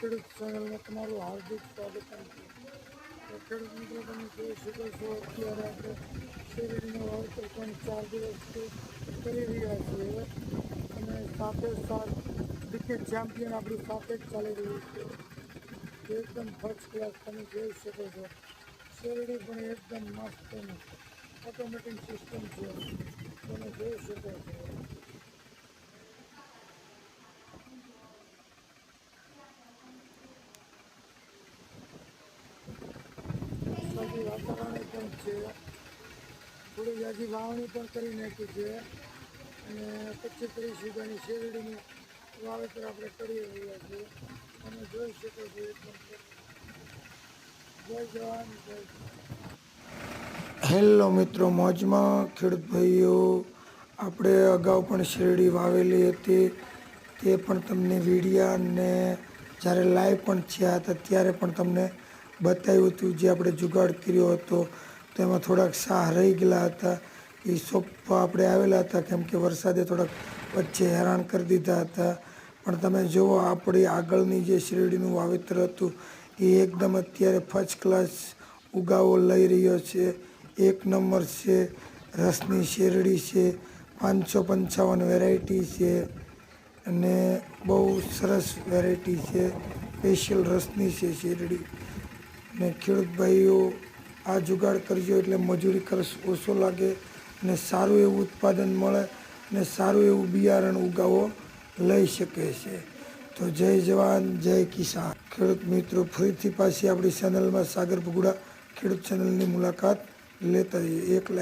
ખેડૂત ચેનલને તમારું હાર્દિક સ્વાગત છે તો ખેડૂત મિત્રો તમે જોઈ શકો છો અત્યારે આપણે શેરડીનો વાવેતર પણ ચાર દિવસથી કરી રહ્યા છીએ અને સાથે સાથ ક્રિકેટ ચેમ્પિયન આપણી સાથે જ ચાલી રહ્યું છે એકદમ ફર્સ્ટ ક્લાસ તમે જોઈ શકો છો શેરડી પણ એકદમ મસ્ત ઓટોમેટિક સિસ્ટમ છે તમે જોઈ શકો છો બાકી વાતાવરણ પણ છે. થોડી જાજી વાવણી પણ કરી નાખી છે. અને પચીસ ત્રીસ વીઘાની શેરડીનું વાવેતર આપણે કરી રહ્યા છીએ. તમે જોઈ શકો છો જય જવાન, જય હેલો મિત્રો, મોજમાં ખેડૂત ભાઈઓ, આપણે અગાઉ પણ શેરડી વાવેલી હતી. તે પણ તમને વિડીયા અને જ્યારે લાઈવ પણ થયા હતા, ત્યારે પણ તમને બતાવ્યું હતું, જે આપણે જુગાડ કર્યો હતો તેમાં થોડાક શાહ રહી ગયેલા હતા. એ સોપા આપણે આવેલા હતા, કેમ કે વરસાદે થોડાક વચ્ચે હેરાન કરી દીધા હતા. પણ તમે જુઓ, આપણી આગળની જે શેરડીનું વાવેતર હતું, એ એકદમ અત્યારે ફર્સ્ટ ક્લાસ ઉગાવો લઈ રહ્યો છે. એક નંબર છે, રસની શેરડી છે, પાંચસો પંચાવન વેરાયટી છે, અને બહુ સરસ વેરાયટી છે સ્પેશિયલ રસની છે શેરડી. ને ખેડૂત ભાઈઓ આ જુગાડ કરજો એટલે મજૂરી ખર્ચ ઓછો લાગે અને સારું એવું ઉત્પાદન મળે અને સારું એવું બિયારણ ઉગાવો લઈ શકે છે. તો જય જવાન, જય કિસાન. ખેડૂત મિત્રો, ફરીથી પાછી આપણી ચેનલમાં સાગર ભગુડા ખેડૂત ચેનલની મુલાકાત લેતા જઈએ. એક